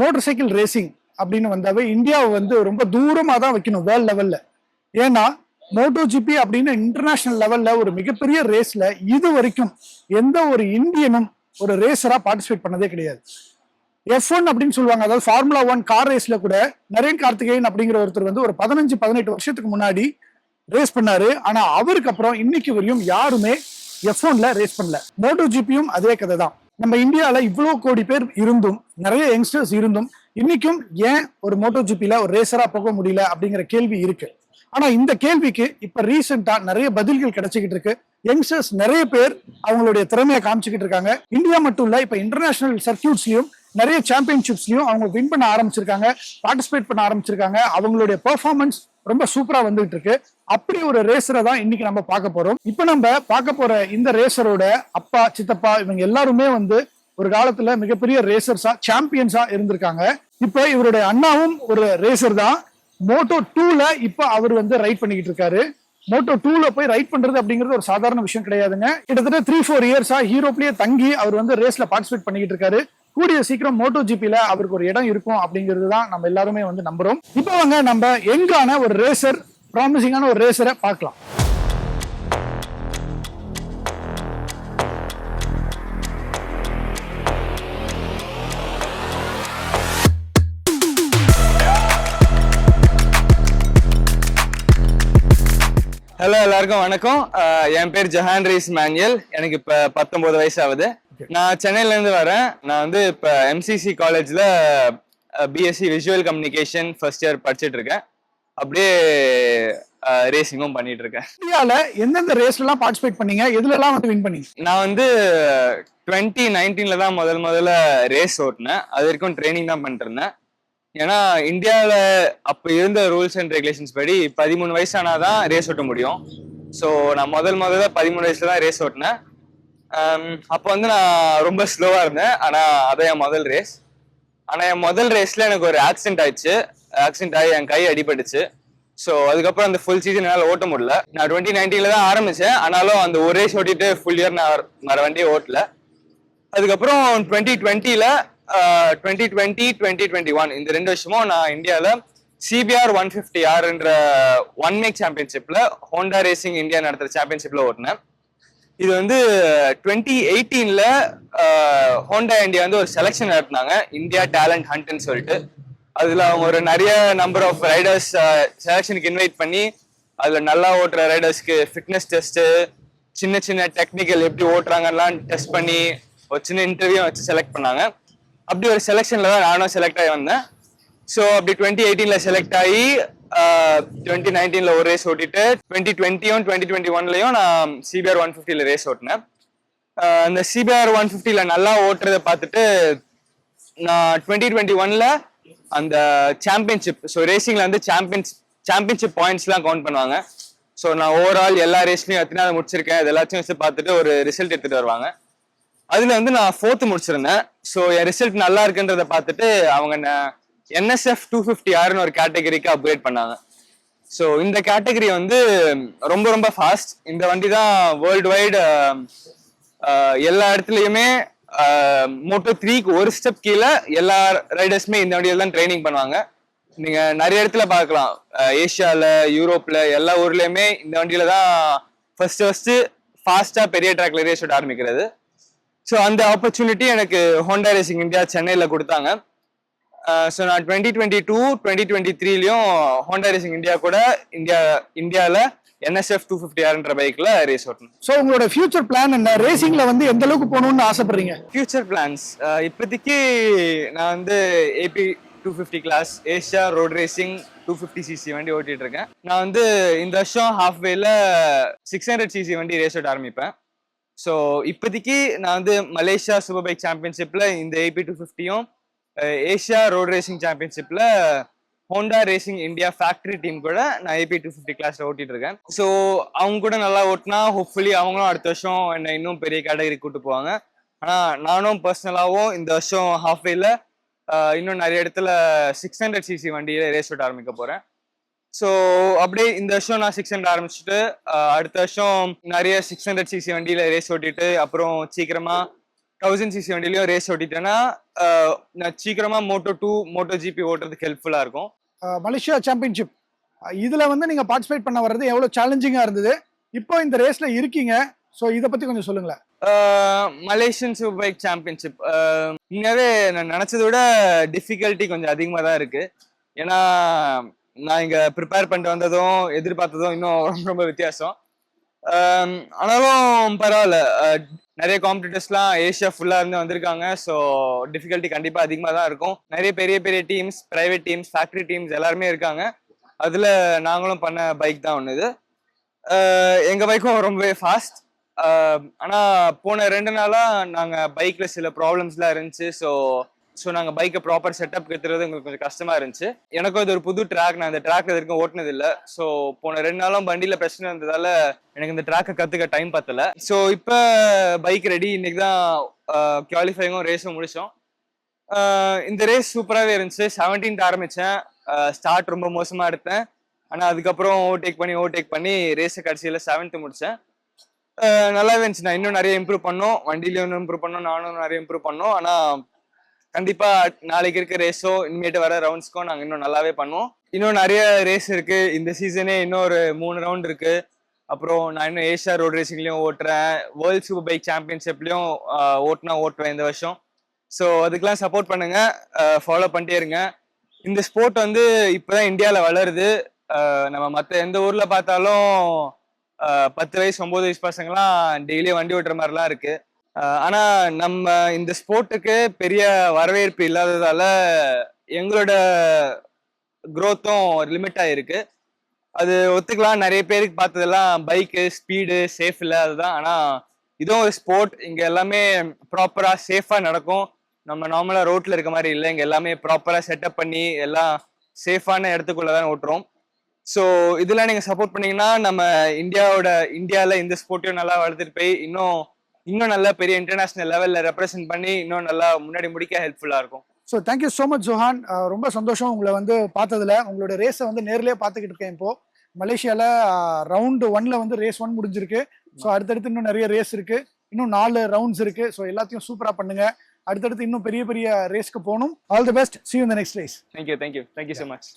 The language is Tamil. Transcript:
மோட்டர் சைக்கிள் ரேசிங் அப்படின்னு வந்தாவே இந்தியாவை வந்து ரொம்ப தூரமாக தான் வைக்கணும் வேர்ல்ட் லெவலில் ஏன்னா மோட்டோ ஜிபி அப்படின்னு இன்டர்நேஷனல் லெவலில் ஒரு மிகப்பெரிய ரேஸில் இது வரைக்கும் எந்த ஒரு இந்தியனும் ஒரு ரேசராக பார்ட்டிசிபேட் பண்ணதே கிடையாது. எஃப் ஒன் அப்படின்னு சொல்லுவாங்க. அதாவது ஃபார்முலா ஒன் கார் ரேஸ்ல கூட நரேன் கார்த்திகேயன் அப்படிங்கிற ஒருத்தர் வந்து ஒரு பதினஞ்சு பதினெட்டு வருஷத்துக்கு முன்னாடி ரேஸ் பண்ணாரு. ஆனா அவருக்கு அப்புறம் இன்னைக்கு வரையும் யாருமே எஃப் ஒன்ல ரேஸ் பண்ணல. மோட்டோ ஜிபியும் அதே கதை தான் நம்ம இந்தியால இவ்வளோ கோடி பேர் இருந்தும் நிறைய யங்ஸ்டர்ஸ் இருந்தும் இன்னைக்கும் ஏன் ஒரு மோட்டோ ஜிபியில் ஒரு ரேசரா போக முடியல அப்படிங்கிற கேள்வி இருக்கு. ஆனா இந்த கேள்விக்கு இப்ப ரீசெண்டாக நிறைய பதில்கள் கிடைச்சிக்கிட்டு இருக்கு. யங்ஸ்டர்ஸ் நிறைய பேர் அவங்களுடைய திறமையை காமிச்சுக்கிட்டு இருக்காங்க. இந்தியா மட்டும் இல்ல இப்ப இன்டர்நேஷனல் சர்க்கியூட்ஸ்லையும் நிறைய சாம்பியன்ஷிப்ஸ்லையும் அவங்க வின் பண்ண ஆரம்பிச்சிருக்காங்க பார்ட்டிசிபேட் பண்ண ஆரம்பிச்சிருக்காங்க. அவங்களுடைய பெர்ஃபார்மன்ஸ் ரொம்ப சூப்பரா வந்துகிட்டு இருக்கு. அப்படி ஒரு ரேசரை தான் இன்னைக்கு நம்ம பார்க்க போறோம். இப்போ நம்ம பார்க்க போற இந்த ரேசரோட அப்பா சித்தப்பா இவங்க எல்லாருமே வந்து ஒரு காலத்துல மிகப்பெரிய ரேசர்ஸா சாம்பியன்ஸா இருந்திருக்காங்க. இப்போ இவருடைய அண்ணாவும் ஒரு ரேசர் தான். மோட்டோ டூல இப்போ அவர் வந்து ரைட் பண்ணிக்கிட்டு இருக்காரு. மோட்டோ டூல போய் ரைட் பண்றது அப்படிங்கிறது ஒரு சாதாரண விஷயம் கிடையாதுங்க. கிட்டத்தட்ட த்ரீ ஃபோர் இயர்ஸா ஹீரோப்லயே தங்கி அவர் வந்து ரேஸ்ல பார்ட்டிசிபேட் பண்ணிக்கிட்டு இருக்காரு. கூடிய சீக்கிரம் மோட்டோ ஜிபில அவருக்கு ஒரு இடம் இருக்கும் அப்படிங்கிறது தான் நம்ம எல்லாருமே வந்து நம்புறோம். இப்போ வாங்க நம்ம எங்கான ஒரு ரேசர் ப்ராமிசிங்கான ஒரு ரேசரை பார்க்கலாம். ஹலோ எல்லாருக்கும் வணக்கம். என் பேர் ஜஹான் ரீஸ் மேனுவல் எனக்கு இப்ப பத்தொன்பது வயசு ஆகுது நான் சென்னையில இருந்து வரேன். நான் வந்து இப்ப எம்சிசி காலேஜ்ல BSc visual communication first year படிச்சிட்டு இருக்கேன். அப்படியே ரேசிங்கும் பண்ணிட்டு இருக்கேன் இந்தியால எந்தெந்த ரேஸ்ல எல்லாம் பார்ட்டிசிபேட் பண்ணீங்க? எதுல எல்லாம் வந்து வின் பண்ணீங்க? நான் வந்து டுவெண்ட்டி நைன்டீன்ல தான் முதல் முதல்ல ரேஸ் ஓட்டினேன். அது வரைக்கும் ட்ரைனிங் தான் பண்ணிட்டு இருந்தேன் ஏன்னா இந்தியாவில் அப்போ இருந்த ரூல்ஸ் அண்ட் ரெகுலேஷன்ஸ் படி பதிமூணு வயசானாதான் ரேஸ் ஓட்ட முடியும். ஸோ நான் முதல் முதல்ல பதிமூணு வயசுல தான் ரேஸ் ஓட்டினேன். அப்போ வந்து நான் ரொம்ப ஸ்லோவாக இருந்தேன். ஆனால் அதான் என் முதல் ரேஸ் ஆனால் என் முதல் ரேஸில் எனக்கு ஒரு ஆக்சிடென்ட் ஆயிடுச்சு. ஆக்சிடென்ட் ஆகி என் கை அடிபட்டுச்சு. ஸோ அதுக்கப்புறம் அந்த ஃபுல் சீசன் என்னால் ஓட்ட முடியல. நான் டுவெண்ட்டி நைன்டீனில் தான் ஆரம்பித்தேன் ஆனாலும் அந்த ஒரே ரேஸ் ஓட்டிட்டு ஃபுல் இயர் நான் மற வண்டியை ஓட்டல. அதுக்கப்புறம் டுவெண்ட்டி டுவெண்ட்டியில் twenty twenty twenty twenty one இந்த ரெண்டு வருஷமும் நான் இந்தியாவில் சிபிஆர் ஒன் ஃபிஃப்டி ஆர்ன்ற ஒன் மேக் சாம்பியன்ஷிப்பில் ஹோண்டா ரேசிங் இந்தியா நடத்துகிற சாம்பியன்ஷிப்பில் ஓட்டினேன். இது வந்து டுவெண்ட்டி எயிட்டீனில் ஹோண்டா இந்தியா வந்து ஒரு செலெக்ஷன் நடத்தினாங்க. இந்தியா டேலண்ட் ஹண்ட்னு சொல்லிட்டு. அதுல அவங்க ஒரு நிறைய நம்பர் ஆஃப் ரைடர்ஸ் செலெக்ஷனுக்கு இன்வைட் பண்ணி அதுல நல்லா ஓட்டுற ரைடர்ஸ்க்கு ஃபிட்னஸ் டெஸ்ட் சின்ன சின்ன டெக்னிக்கல் எப்படி ஓட்டுறாங்கலாம் டெஸ்ட் பண்ணி ஒரு சின்ன இன்டர்வியூ வச்சு செலக்ட் பண்ணாங்க. அப்படி ஒரு செலெக்ஷன்ல தான் நானும் செலக்ட் ஆகி வந்தேன். ஸோ அப்படி டுவெண்ட்டி எயிட்டீன்ல செலக்ட் ஆகி டுவெண்ட்டி நைன்டீன்ல ஒரு ரேஸ் ஓட்டிட்டு டுவெண்ட்டி டுவெண்ட்டியும் டுவெண்ட்டி டுவெண்ட்டி ஒன்லையும் நான் சிபிஆர் ஒன் ஃபிஃப்டியில் ரேஸ் ஓட்டினேன். அந்த சிபிஆர் ஒன் ஃபிஃப்டியில் நல்லா ஓட்டுறதை பார்த்துட்டு நான் டுவெண்ட்டி டுவெண்ட்டி ஒன்ல அந்த சாம்பியன்ஷிப் ஸோ ரேசிங்ல வந்து சாம்பியன்ஸ் சாம்பியன்ஷிப் பாயிண்ட்ஸ்லாம் கவுண்ட் பண்ணுவாங்க. ஸோ நான் ஓவரால் எல்லா ரேஸ்லையும் எத்தனை முடிச்சிருக்கேன் அது எல்லாத்தையும் வச்சு பார்த்துட்டு ஒரு ரிசல்ட் எடுத்துட்டு வருவாங்க. அதுல வந்து நான் ஃபோர்த்து முடிச்சிருந்தேன். ஸோ என் ரிசல்ட் நல்லா இருக்குன்றத பார்த்துட்டு அவங்க என்எஸ்எஃப் டூ ஃபிஃப்டி ஆர்னு ஒரு கேட்டகரிக்கு அப்கிரேட் பண்ணாங்க. ஸோ இந்த கேட்டகரி வந்து ரொம்ப ரொம்ப ஃபாஸ்ட் இந்த வண்டி தான் வேர்ல்டு வைடு எல்லா இடத்துலையுமே மோட்டோ த்ரீக்கு ஒரு ஸ்டெப் கீழே எல்லா ரைடர்ஸுமே இந்த வண்டியில தான் ட்ரைனிங் பண்ணுவாங்க. நீங்க நிறைய இடத்துல பார்க்கலாம். அஹ் யூரோப்பில் யூரோப்ல எல்லா ஊர்லயுமே இந்த வண்டியில தான் ஃபர்ஸ்ட் ஃபர்ஸ்ட் ஃபாஸ்டா பெரிய ட்ராக்ல ரேஸ் விட ஆரம்பிக்கிறது. ஸோ அந்த ஆப்பர்ச்சுனிட்டி எனக்கு ஹோண்டா ரேசிங் இந்தியா சென்னையில் கொடுத்தாங்க. ஸோ நான் twenty twenty two twenty twenty த்ரீலையும் Honda racing India கூட இந்தியா இந்தியாவில் என்எஸ்எஃப் டூ ஃபிஃப்டி ஆர்ன்ற பைக்கில் ரேஸ் ஓட்டணும். ஸோ உங்களோட ஃபியூச்சர் பிளான் என்ன? ரேசிங்ல வந்து எந்த அளவுக்கு போகணும்னு ஆசைப்படுறீங்க? ஃபியூச்சர் பிளான்ஸ் இப்போதைக்கு நான் வந்து AP two fifty class Asia road racing two fifty CC வண்டி ஓட்டிட்டு இருக்கேன். நான் வந்து இந்த வருஷம் ஹாஃப் வேல சிக்ஸ் ஹண்ட்ரட் சிசி வண்டி ரேஸ் ஓட்ட ஆரம்பிப்பேன். ஸோ இப்போதைக்கு நான் வந்து மலேசியா சூப்பர் பைக் சாம்பியன்ஷிப்பில் இந்த ஏபி டூ ஃபிஃப்டியும் Asia road racing சாம்பியன்ஷிப்பில் Honda racing India factory team கூட நான் ஏபி டூ ஃபிஃப்டி கிளாஸ்ல ஓட்டிட்டு இருக்கேன். ஸோ அவங்க கூட நல்லா ஓட்டினா ஹோப்ஃபுல்லி அவங்களும் அடுத்த வருஷம் என்னை இன்னும் பெரிய கேட்டகரி கூட்டு போவாங்க. ஆனால் நானும் பர்சனலாகவும் இந்த வருஷம் ஹாஃப்வேல இன்னும் நிறைய இடத்துல சிக்ஸ் ஹண்ட்ரட் சிசி வண்டியில ரேஸ் ஓட்ட ஆரம்பிக்க போகிறேன் ஸோ அப்படியே இந்த வருஷம் நான் சிக்ஸ் ஹண்ட்ரட் ஆரம்பிச்சுட்டு அடுத்த வருஷம் நிறைய சிக்ஸ் ஹண்ட்ரட் சிசி வண்டியில ரேஸ் ஓட்டிட்டு அப்புறம் சீக்கிரமா தௌசண்ட் சிசி வண்டிலையும் ரேஸ் ஓட்டிட்டேன்னா நான் சீக்கிரமா மோட்டோ டூ மோட்டோ ஜிபி ஓட்டுறதுக்கு ஹெல்ப்ஃபுல்லா இருக்கும். மலேசியா சாம்பியன்ஷிப் இதுல வந்து நீங்க பார்ட்டிசிபேட் பண்ண வர்றது எவ்வளவு சேலஞ்சிங்காக இருந்தது. இப்போ இந்த ரேஸ்ல இருக்கீங்க. ஸோ இதை பத்தி கொஞ்சம் சொல்லுங்களேன். மலேசியன் சூப்பர் பைக் சாம்பியன்ஷிப் உண்மையாவே நான் நினச்சதை விட டிஃபிகல்ட்டி கொஞ்சம் அதிகமாக தான் இருக்கு. ஏன்னா நான் இங்க ப்ரிப்பேர் பண்ணிட்டு வந்ததும் எதிர்பார்த்ததும் இன்னும் ரொம்ப ரொம்ப வித்தியாசம். ஆனாலும் பரவாயில்ல. நிறைய காம்படிட்டர்ஸ்லாம் ஏஷியா ஃபுல்லாக இருந்து வந்திருக்காங்க. ஸோ டிஃபிகல்ட்டி கண்டிப்பாக அதிகமாக தான் இருக்கும். நிறைய பெரிய பெரிய teams private teams factory teams எல்லாருமே இருக்காங்க. அதில் நாங்களும் பண்ண பைக் தான் ஒன்று இது. பைக்கும் ரொம்பவே ஃபாஸ்ட் ஆனால் போன ரெண்டு நாளாக நாங்கள் பைக்கில் சில ப்ராப்ளம்ஸ்லாம் இருந்துச்சு. ஸோ ஸோ நாங்கள் பைக்கை ப்ராப்பர் செட்டப் கத்துறது எங்களுக்கு கொஞ்சம் கஷ்டமாக இருந்துச்சு. எனக்கும் இது ஒரு புது ட்ராக் நான் இந்த ட்ராக் வரைக்கும் ஓட்டினது இல்லை ஸோ போன ரெண்டு நாளும் வண்டியில் பிரச்சனை இருந்ததால் எனக்கு இந்த ட்ராக்கை கற்றுக்க டைம் பத்தல. ஸோ இப்போ பைக் ரெடி இன்னைக்கு தான் குவாலிஃபைங்கும் ரேஸும் முடித்தோம் இந்த ரேஸ் சூப்பராகவே இருந்துச்சு. செவன்டீன்த் ஆரம்பித்தேன் ஸ்டார்ட் ரொம்ப மோசமாக எடுத்தேன். ஆனால் அதுக்கப்புறம் ஓவர்டேக் பண்ணி ஓவர்டேக் பண்ணி ரேஸை கடைசியில் செவன்த்து முடித்தேன் நல்லாவே இருந்துச்சு. நான் இன்னும் நிறைய இம்ப்ரூவ் பண்ணோம். வண்டியிலையும் இன்னும் இம்ப்ரூவ் பண்ணோம். நானும் நிறைய இம்ப்ரூவ் பண்ணோம். ஆனால் கண்டிப்பா நாளைக்கு இருக்க ரேஸோ இனிமேட்டு வர ரவுண்ட்ஸ்க்கோ நாங்க இன்னும் நல்லாவே பண்ணுவோம். இன்னும் நிறைய ரேஸ் இருக்கு. இந்த சீசனே இன்னும் ஒரு மூணு ரவுண்ட் இருக்கு. அப்புறம் நான் இன்னும் ஏஷியா ரோட் ரேசிங்லயும் ஓட்டுறேன். வேர்ல்ட் சூப்பர் பைக் சாம்பியன்ஷிப்லயும் ஓட்டினா ஓட்டுவேன் இந்த வருஷம். ஸோ அதுக்கெல்லாம் சப்போர்ட் பண்ணுங்க. ஃபாலோ பண்ணிட்டே இருங்க. இந்த ஸ்போர்ட் வந்து இப்போதான் இந்தியாவில் வளருது. நம்ம மற்ற எந்த ஊர்ல பார்த்தாலும் பத்து வயசு ஒன்பது வயசு பசங்கலாம் டெய்லியும் வண்டி ஓட்டுற மாதிரிலாம் இருக்குது ஆனா நம்ம இந்த ஸ்போர்ட்டுக்கு பெரிய வரவேற்பு இல்லாததால எங்களோட க்ரோத்தும் லிமிட் ஆயிருக்கு. அது ஒத்துக்கலாம். நிறைய பேருக்கு பார்த்ததெல்லாம் பைக்கு ஸ்பீடு சேஃப் இல்லை. அதுதான். ஆனால் இதுவும் ஒரு ஸ்போர்ட் இங்கே எல்லாமே ப்ராப்பராக சேஃபாக நடக்கும். நம்ம நார்மலாக ரோட்டில் இருக்க மாதிரி இல்லை. இங்கே எல்லாமே ப்ராப்பராக செட்டப் பண்ணி எல்லாம் சேஃபான இடத்துக்குள்ள தான் ஓட்டுறோம். ஸோ இதெல்லாம் நீங்கள் சப்போர்ட் பண்ணீங்கன்னா நம்ம இந்தியாவோட இந்தியாவில் இந்த ஸ்போர்ட்டையும் நல்லா வளர்த்துட்டு போய் இன்னும் இன்னும் நல்லா பெரிய இன்டர்நேஷனல் லெவல்ல ரெப்ரசென்ட் பண்ணி இன்னும் நல்லா முன்னாடி முடிக்க ஹெல்ப்ஃபுல்லா இருக்கும். So thank you so much Johan ரொம்ப சந்தோஷம் உங்களை வந்து பார்த்ததுல. உங்களோட ரேஸை வந்து நேர்லயே பார்த்துக்கிட்டு இருக்கேன் இப்போ. மலேசியால ரவுண்டு ஒன்ல வந்து ரேஸ் ஒன் முடிஞ்சிருக்கு. ஸோ அடுத்தடுத்து இன்னும் நிறைய ரேஸ் இருக்கு. இன்னும் நாலு ரவுண்ட்ஸ் இருக்கு. ஸோ எல்லாத்தையும் சூப்பரா பண்ணுங்க. அடுத்தடுத்து இன்னும் பெரிய பெரிய ரேஸ்க்கு போகணும். All the best in the next race. Thank you thank you thank you so much